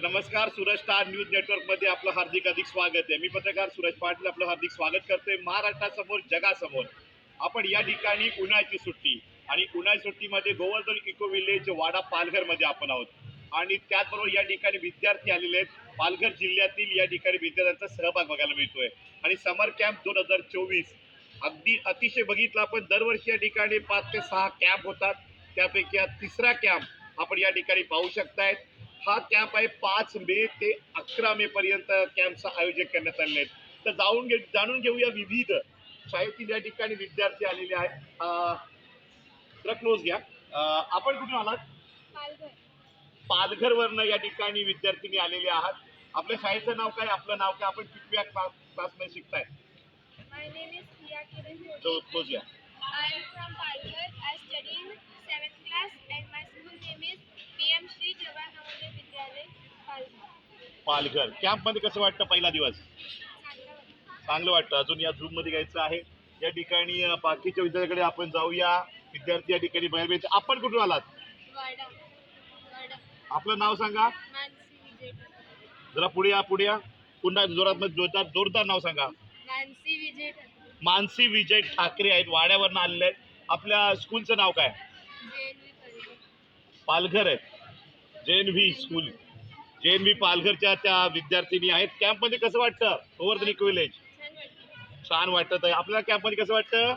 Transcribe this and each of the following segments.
तर नमस्कार Suraj star news नेटवर्कमध्ये आपलं हार्दिक अधिक स्वागत आहे. मी पत्रकार सूरज पाटील आपलं हार्दिक स्वागत करतोय. महाराष्ट्रासमोर जगासमोर. आपण या ठिकाणी उन्हाळ्याची सुट्टी आणि उन्हाळ्याची सुट्टीमध्ये गोवर्धन इको विलेज वाडा पालघरमध्ये आपण आहोत. आणि त्याचबरोबर या ठिकाणी विद्यार्थी आलेले आहेत. पालघर जिल्ह्यातील या ठिकाणी विद्यार्थ्यांचा सहभाग बघायला मिळतोय. आणि समर कॅम्प दोन हजार चोवीस. अगदी अतिशय बघितलं आपण दरवर्षी या ठिकाणी पाच ते सहा कॅम्प होतात. त्यापैकी हा तिसरा कॅम्प आपण या ठिकाणी पाहू शकतायत. हा कॅम्प आहे पाच मे ते अकरा मे पर्यंत कॅम्पचं आयोजन करण्यात आले आहेत तर जाऊन घे जाणून घेऊया विविध शाळेतील या ठिकाणी विद्यार्थी आलेले आहेत. क्लोज घ्या. आपण कुठून आलात? पालघर. पालघरवरनं या ठिकाणी विद्यार्थिनी आलेले आहात. आपल्या शाळेचं नाव काय? आपलं नाव काय? आपण कितव्या क्लास क्लासमध्ये शिकताय? क्लोज घ्या. पालघर. कॅम्पमध्ये कसं वाटतं पहिला दिवस? चांगलं वाटतं. अजून या झूममध्ये घ्यायचं आहे. या ठिकाणी बाकीच्या विद्यार्थ्याकडे आपण जाऊया. विद्यार्थी या ठिकाणी बाहेर मिळते आपण कुठून आलात? आपलं नाव सांगा. जरा पुढे या पुढे या. पुन्हा जोरात जोरदार जोरदार नाव सांगा. मानसी विजय मानसी विजय ठाकरे आहेत. वाड्यावरनं आलेले आहेत. आपल्या स्कूलचं नाव काय? पालघर आहे. J N V school. J N V पालघरच्या त्या विद्यार्थिनी आहेत कॅम्पमध्ये कसं वाटतं? गोवर्धनिक विलेज छान वाटत. छान वाटतं आहे आपल्या कॅम्पमध्ये कसं वाटतं?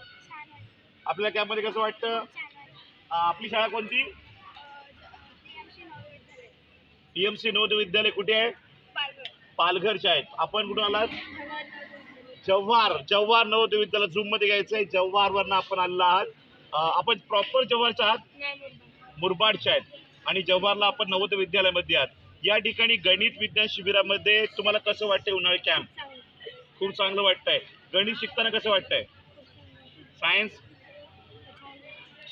आपल्या कॅम्पमध्ये कसं वाटतं? आपली शाळा कोणती? TMC Navodaya P M C Navodaya Vidyalaya कुठे आहे? पालघरच्या आहेत. आपण कुठून आलात? जव्हार. जव्हार नवोदय विद्यालय झूममध्ये घ्यायचं आहे. जव्हारवरनं आपण आलेला आहात. आपण प्रॉपर जव्हारच्या आहात? मुरबाडच्या आहेत. आणि जव्हारला आपण नवोदय विद्यालयामध्ये आहात. या ठिकाणी गणित विज्ञान शिबिरामध्ये तुम्हाला कसं वाटतंय उन्हाळी कॅम्प खूप चांगलं वाटतंय. गणित शिकताना कसं वाटतंय? सायन्स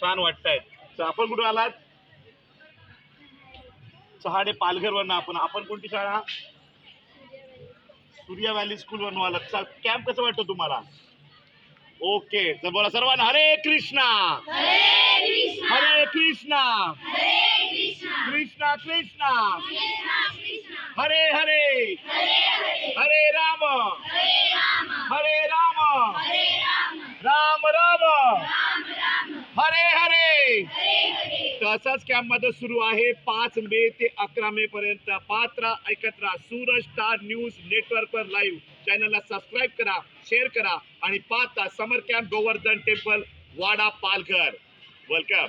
छान वाटतंय. तर आपण कुठून आलात? चहाडे पालघरवरनं आपण. आपण कोणती शाळा? सूर्या व्हॅली स्कूलवरनं आलात. कॅम्प कसं वाटतं तुम्हाला? ओके तर बोला सर्वांना हरे कृष्णा! हरे कृष्णा! कृष्णा कृष्णा। हरे हरे। हरे राम। हरे राम। राम राम। हरे हरे। तसाच कॅम्पमध्ये सुरू आहे पाच मे ते अकरा मे पर्यंत. पात्र ऐकत राहा. सूरज स्टार न्यूज नेटवर्क वर लाईव्ह चॅनलला सबस्क्राईब करा शेअर करा. आणि पाहता summer camp Govardhan temple Wada Palghar. Welcome